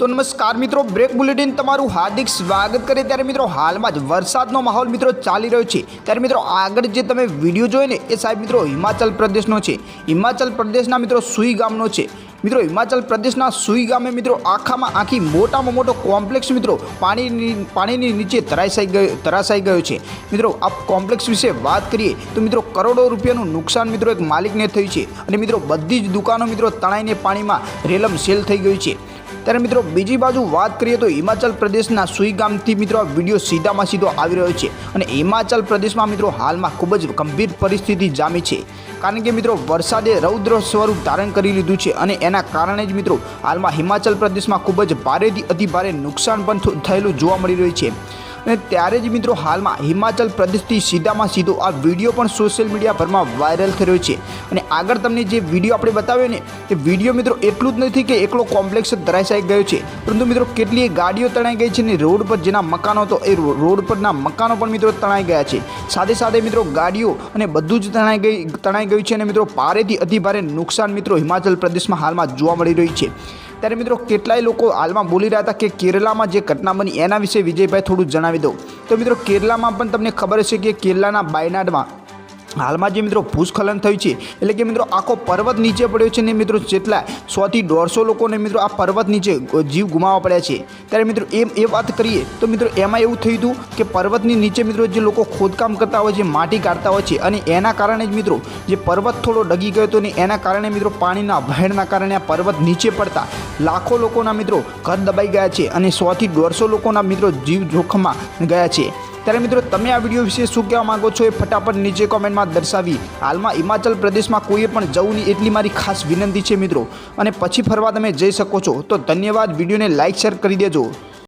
તો નમસ્કાર મિત્રો, બ્રેક બુલેટિન તમારું હાર્દિક સ્વાગત કરે ત્યારે મિત્રો હાલમાં જ વરસાદનો માહોલ મિત્રો ચાલી રહ્યો છે. ત્યારે મિત્રો આગળ જે તમે વીડિયો જોઈને એ સાહેબ મિત્રો હિમાચલ પ્રદેશનો છે. હિમાચલ પ્રદેશના મિત્રો સુઈ ગામનો છે. મિત્રો હિમાચલ પ્રદેશના સુઈ ગામે મિત્રો આખામાં આખી મોટામાં મોટો કોમ્પ્લેક્સ મિત્રો પાણીની પાણીની નીચે તરાસાઈ ગયો તરાસાઈ ગયો છે. મિત્રો આ કોમ્પ્લેક્સ વિશે વાત કરીએ તો મિત્રો કરોડો રૂપિયાનું નુકસાન મિત્રો એક માલિકને થયું છે. અને મિત્રો બધી જ દુકાનો મિત્રો તણાઈને પાણીમાં રેલમ સેલ થઈ ગઈ છે. ત્યારે મિત્રો, બીજી બાજુ વાત કરીએ તો હિમાચલ પ્રદેશના સુઈ ગામથી મિત્રો વીડિયો સીધામાં સીધો આવી રહ્યો છે. અને હિમાચલ પ્રદેશમાં મિત્રો, હાલમાં ખૂબ જ ગંભીર પરિસ્થિતિ જામી છે. કારણ કે મિત્રો, વરસાદે રૌદ્ર સ્વરૂપ ધારણ કરી લીધું છે અને એના કારણે જ મિત્રો, હાલમાં હિમાચલ પ્રદેશમાં ખૂબ જ ભારેથી અતિ ભારે નુકસાન પણ થયેલું જોવા મળી રહ્યું છે. અને ત્યારે જ મિત્રો હાલમાં હિમાચલ પ્રદેશથી સીધામાં સીધો આ વીડિયો પણ સોશિયલ મીડિયા પરમાં વાયરલ રહ્યો છે. અને આગળ તમને જે વીડિયો આપણે બતાવ્યો ને, તે વીડિયો મિત્રો એટલું જ નથી કે એકલો કોમ્પ્લેક્સ જ ધરાશાઈ ગયો છે. પરંતુ મિત્રો કેટલીય ગાડીઓ તણાઈ ગઈ છે અને રોડ પર જેના મકાનો હતો એ રોડ પરના મકાનો પણ મિત્રો તણાઈ ગયા છે. સાથે સાથે મિત્રો ગાડીઓ અને બધું જ તણાઈ ગઈ, તણાઈ ગયું છે અને મિત્રો ભારેથી અતિભારે નુકસાન મિત્રો હિમાચલ પ્રદેશમાં હાલમાં જોવા મળી રહ્યું છે. ત્યારે મિત્રો કેટલાય લોકો હાલમાં બોલી રહ્યા હતા કે કેરલામાં જે ઘટના બની એના વિશે વિજયભાઈ થોડું જણાવી દઉં. તો મિત્રો કેરલામાં પણ તમને ખબર હશે કે કેરલાના બાયનાડમાં હાલમાં જે મિત્રો ભૂસ્ખલન થયું છે, એટલે કે મિત્રો આખો પર્વત નીચે પડ્યો છે ને મિત્રો જેટલા સોથી દોઢસો લોકોને મિત્રો આ પર્વત નીચે જીવ ગુમાવવા પડ્યા છે. ત્યારે મિત્રો એમ એ વાત કરીએ તો મિત્રો એમાં એવું થયું હતું કે પર્વતની નીચે મિત્રો જે લોકો ખોદકામ કરતા હોય છે, માટી કાઢતા હોય છે અને એના કારણે જ મિત્રો જે પર્વત થોડો ડગી ગયો હતો ને એના કારણે મિત્રો પાણીના વહેણના કારણે આ પર્વત નીચે પડતા લાખો લોકોના મિત્રો ઘર દબાઈ ગયા છે અને સોથી દોઢસો લોકોના મિત્રો જીવ જોખમમાં ગયા છે. ત્યારે મિત્રો, તમે આ વીડિયો વિશે શું કહેવા માંગો છો એ ફટાફટ નીચે કોમેન્ટમાં દર્શાવી. હાલમાં હિમાચલ પ્રદેશમાં કોઈએ પણ જવું નહીં એટલી મારી ખાસ વિનંતી છે મિત્રો. અને પછી ફરવા તમે જઈ શકો છો. તો ધન્યવાદ. વિડીયોને લાઇક શેર કરી દેજો.